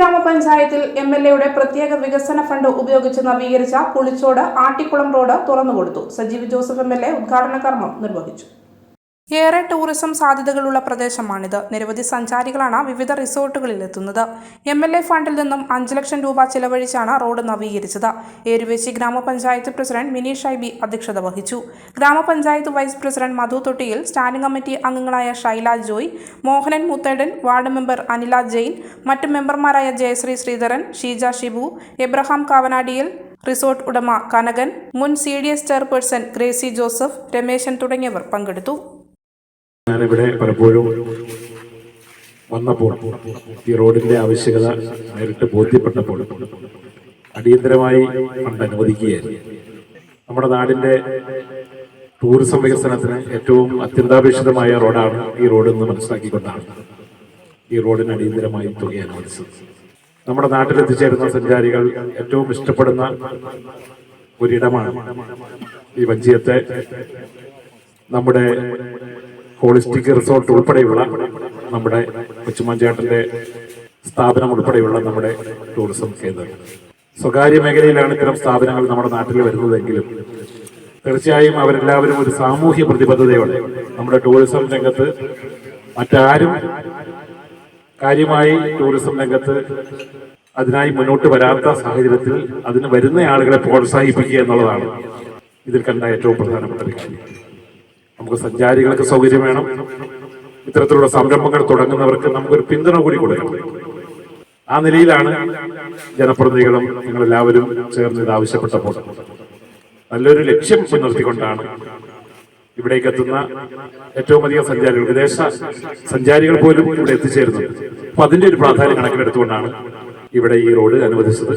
ഗ്രാമപഞ്ചായത്തിൽ M L എയുടെ പ്രത്യേക വികസന ഫണ്ട് ഉപയോഗിച്ച് നവീകരിച്ച Pulichode ആട്ടിക്കുളം road തുറന്നുകൊടുത്തു. Sajeev Joseph M L A ഉദ്ഘാടന കർമ്മം നിർവഹിച്ചു. ഏറെ ടൂറിസം സാധ്യതകളുള്ള പ്രദേശമാണിത്. നിരവധി സഞ്ചാരികളാണ് വിവിധ റിസോർട്ടുകളിൽ എത്തുന്നത്. എം എൽ എ ഫണ്ടിൽ നിന്നും അഞ്ച് ലക്ഷം രൂപ ചിലവഴിച്ചാണ് റോഡ് നവീകരിച്ചത്. ഏരുവേശി ഗ്രാമപഞ്ചായത്ത് പ്രസിഡന്റ് മിനി ഷൈബി അധ്യക്ഷത വഹിച്ചു. ഗ്രാമപഞ്ചായത്ത് vice president Madhu Thottiyil standing committee അംഗങ്ങളായ Shaila Joy Mohanan Muthedan ward member Anila Jain മറ്റ് മെമ്പർമാരായ ജയശ്രീ ശ്രീധരൻ ഷീജ ഷിബു എബ്രഹാം കാവനാടിയിൽ റിസോർട്ട് ഉടമ കനകൻ മുൻ C D S chairperson Gracy Joseph Rameshan തുടങ്ങിയവർ പങ്കെടുത്തു. ഞാനിവിടെ പലപ്പോഴും വന്നപ്പോൾ ഈ റോഡിന്റെ ആവശ്യകത നേരിട്ട് ബോധ്യപ്പെട്ടപ്പോൾ അടിയന്തരമായി ഫണ്ട് അനുവദിക്കുകയായിരുന്നു. നമ്മുടെ നാടിന്റെ ടൂറിസം വികസനത്തിന് ഏറ്റവും അത്യന്താപേക്ഷിതമായ റോഡാണ് ഈ റോഡ് എന്ന് മനസ്സിലാക്കിക്കൊണ്ടാണ് ഈ റോഡിന് അടിയന്തരമായി തുക അനുവദിച്ചത്. നമ്മുടെ നാട്ടിലെത്തിച്ചേരുന്ന സഞ്ചാരികൾ ഏറ്റവും ഇഷ്ടപ്പെടുന്ന ഒരിടമാണ് ഈ വഞ്ചിയത്തെ നമ്മുടെ ഹോളിസ്റ്റിക് റിസോർട്ട് ഉൾപ്പെടെയുള്ള നമ്മുടെ കൊച്ചുമാഞ്ചേട്ടന്റെ സ്ഥാപനം ഉൾപ്പെടെയുള്ള നമ്മുടെ ടൂറിസം കേന്ദ്രം. സ്വകാര്യ മേഖലയിലാണ് ഇത്തരം സ്ഥാപനങ്ങൾ നമ്മുടെ നാട്ടിൽ വരുന്നതെങ്കിലും തീർച്ചയായും അവരെല്ലാവരും ഒരു സാമൂഹ്യ പ്രതിബദ്ധതയോടെ നമ്മുടെ ടൂറിസം രംഗത്ത് മറ്റാരും കാര്യമായി ടൂറിസം രംഗത്ത് അതിനായി മുന്നോട്ട് വരാത്ത സാഹചര്യത്തിൽ അതിന് വരുന്ന ആളുകളെ പ്രോത്സാഹിപ്പിക്കുക എന്നുള്ളതാണ് ഇതിൽ കണ്ട ഏറ്റവും പ്രധാനപ്പെട്ട കാര്യം നമുക്ക് സഞ്ചാരികൾക്ക് സൗകര്യം വേണം. ഇത്തരത്തിലുള്ള സംരംഭങ്ങൾ തുടങ്ങുന്നവർക്ക് നമുക്കൊരു പിന്തുണ കൂടി കൊടുക്കണം. ആ നിലയിലാണ് ജനപ്രതിനിധികളും നിങ്ങൾ എല്ലാവരും ചേർന്ന് ഇത് ആവശ്യപ്പെട്ടപ്പോൾ. നല്ലൊരു ലക്ഷ്യം മുൻനിർത്തിക്കൊണ്ടാണ് ഇവിടേക്ക് എത്തുന്ന ഏറ്റവും അധികം സഞ്ചാരികൾ വിദേശ സഞ്ചാരികൾ പോലും ഇവിടെ എത്തിച്ചേരുന്നത്. അപ്പൊ അതിന്റെ ഒരു പ്രാധാന്യം കണക്കിലെടുത്തുകൊണ്ടാണ് ഇവിടെ ഈ റോഡ് അനുവദിച്ചത്.